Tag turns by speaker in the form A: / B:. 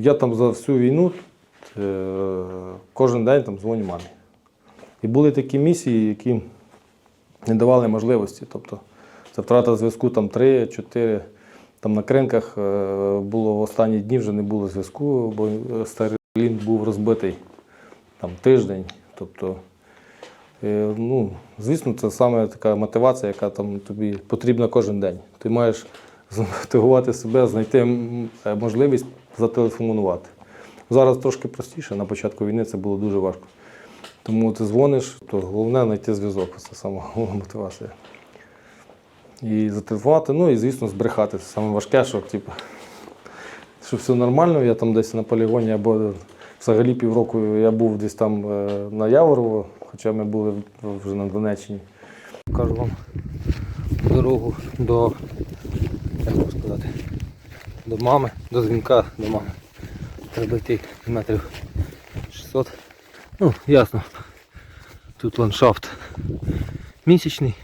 A: Я там за всю війну е, кожен день там дзвоню мамі. І були такі місії, які не давали можливості. Тобто це втрата зв'язку там 3-4. Там на кринках е, було в останні дні вже не було зв'язку, бо е, Starlink був розбитий там тиждень. Тобто, ну, звісно, це саме така мотивація, яка там тобі потрібна кожен день. Ти маєш змотивувати себе, знайти е, можливість зателефонувати. Зараз трошки простіше, на початку війни це було дуже важко. Тому ти дзвониш, то головне знайти зв'язок. Це сама головна мотивація. І зателефонувати, ну і звісно, збрехати. Це саме важке, що типу, що все нормально, я там десь на полігоні, або взагалі півроку я був десь там е, на Яворово, хоча ми були вже на Донеччині. Покажу вам дорогу до, сказати, до мами, до дзвінка до мами. Треба йти метрів 600. Ну, ясно. Тут ландшафт місячний.